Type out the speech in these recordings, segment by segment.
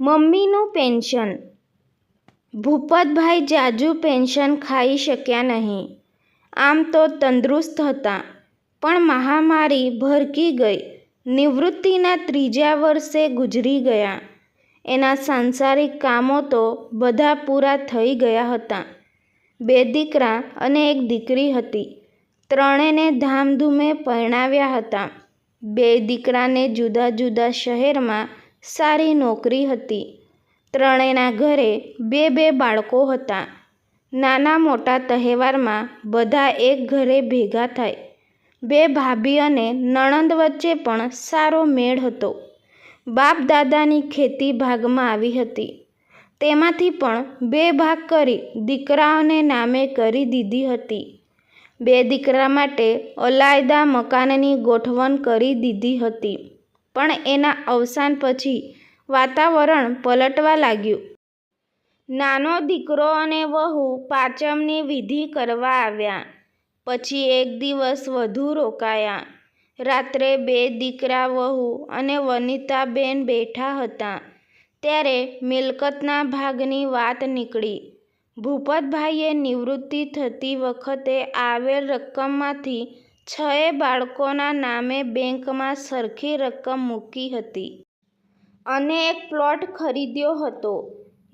મમ્મીનું pension Bhupatbhai જાજુ pension ખાઈ શક્યા નહીં. આમ તો તંદુરસ્ત હતા, પણ મહામારી ભરકી ગઈ. નિવૃત્તિના ત્રીજા વર્ષે ગુજરી ગયા. એના સાંસારિક કામો તો બધા પૂરા થઈ ગયા હતા. બે દીકરા અને એક દીકરી હતી. ત્રણેને ધામધૂમે પરણાવ્યા હતા. બે દીકરાને જુદા જુદા શહેરમાં સારી નોકરી હતી. ત્રણેયના ઘરે બે બે બાળકો હતા. નાના મોટા તહેવારમાં બધા એક ઘરે ભેગા થાય. બે ભાભી અને નણંદ વચ્ચે પણ સારો મેળ હતો. બાપ દાદાની ખેતી ભાગમાં આવી હતી. તેમાંથી પણ બે ભાગ કરી દીકરાઓને નામે કરી દીધી હતી. બે દીકરા માટે અલાયદા મકાનની ગોઠવણ કરી દીધી હતી. પણ એના અવસાન પછી વાતાવરણ પલટવા લાગ્યું. નાનો દીકરો અને વહુ પાંચમની વિધિ કરવા આવ્યા. પછી એક દિવસ વધુ રોકાયા. રાત્રે બે દીકરા વહુ અને વનિતાબેન બેઠા હતા, ત્યારે મિલકતના ભાગની વાત નીકળી. ભૂપતભાઈએ નિવૃત્તિ થતી વખતે આવેલ રકમમાંથી છયે બાળકોના નામે બેંકમાં સરખી રકમ મૂકી હતી. અને એક પ્લોટ ખરીદ્યો હતો.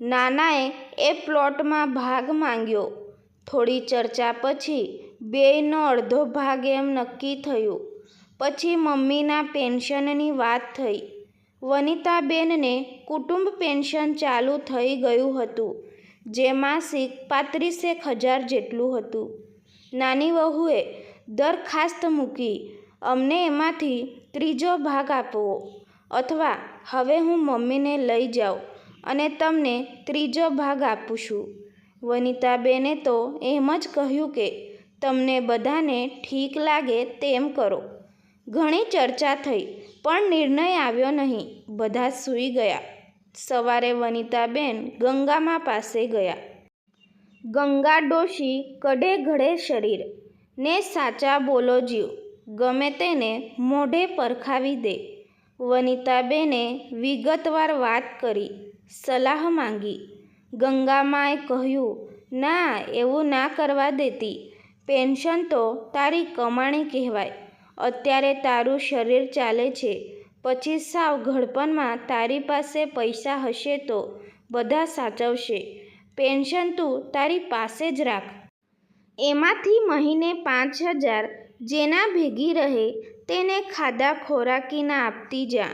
નાનાએ એ પ્લોટમાં ભાગ માંગ્યો. થોડી ચર્ચા પછી બેયનો અડધો ભાગ એમ નક્કી થયું. પછી મમ્મીના પેન્શનની વાત થઈ. વનિતાબેનને કુટુંબ પેન્શન ચાલુ થઈ ગયું હતું, જે માસિક પાંત્રીસેક હજાર જેટલું હતું. નાની વહુએ દરખાસ્ત મૂકી, અમને એમાંથી ત્રીજો ભાગ આપો, અથવા હવે હું મમ્મીને લઈ જાઉં અને તમને ત્રીજો ભાગ આપું છું. વનિતાબેને તો એમ જ કહ્યું કે તમને બધાને ઠીક લાગે તેમ કરો. ઘણી ચર્ચા થઈ, પણ નિર્ણય આવ્યો નહીં. બધા સૂઈ ગયા. સવારે વનિતાબેન ગંગામા પાસે ગયા. ગંગા ડોશી કડે-ઘડે શરીર, ને સાચા બોલો જીવ. ગમે તેને મોઢે પરખાવી દે. વનિતાબેને વિગતવાર વાત કરી, સલાહ માંગી. ગંગામાએ કહ્યું, ના એવું ના કરવા દેતી. પેન્શન તો તારી કમાણી કહેવાય. અત્યારે તારું શરીર ચાલે છે, પછી સાવ ઘડપણમાં તારી પાસે પૈસા હશે તો બધા સાચવશે. પેન્શન તું તારી પાસે જ રાખ. એમાંથી મહિને પાંચ હજાર જેના ભેગી રહે તેને ખાધા ખોરાકીના આપતી જા.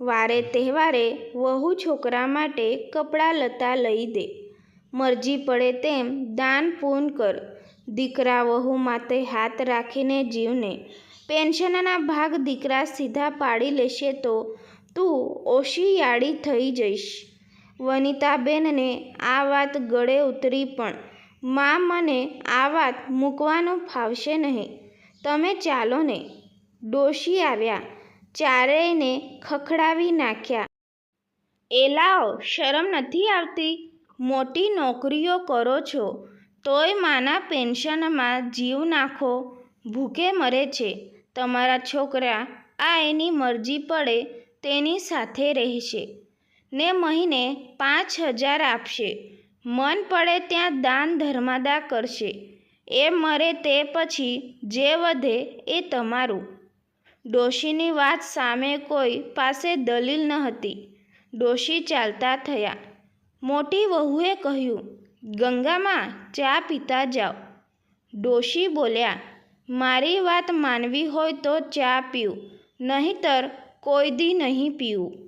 વારે તહેવારે વહુ-છોકરા માટે કપડાં લતાં લઈ દે. મરજી પડે તેમ દાન-પૂન કર. દીકરા-વહુ માથે હાથ રાખીને જીવને. પેન્શનના ભાગ દીકરા સીધા પાડી લેશે તો તું ઓશિયાળી થઈ જઈશ. વનિતાબેનને આ વાત ગળે ઉતરી પણ મા મને આ વાત મૂકવાનું ફાવશે નહીં. તમે ચાલો ને. ડોશી આવ્યા. ચારેયને ખખડાવી નાખ્યા. એલાઓ શરમ નથી આવતી? મોટી નોકરીઓ કરો છો, તોય માના પેન્શનમાં જીવ નાખો. ભૂખે મરે છે. તમારા છોકરા આ એની મરજી પડે તેની સાથે રહેશે, ને મહિને પાંચ હજાર આપશે. મન પડે ત્યાં દાન-ધર્માદા કરશે. એ મરે તે પછી જે વધે એ તમારું. ડોશીની વાત સામે કોઈ પાસે દલીલ ન હતી ડોશી ચાલતા થયા. મોટી વહુએ કહ્યું, ગંગામાં ચા પીતા જાવ. ડોશી બોલ્યા મારી વાત માનવી હોય તો ચા પીવું, નહીંતર કોઈ દી નહીં પીવું.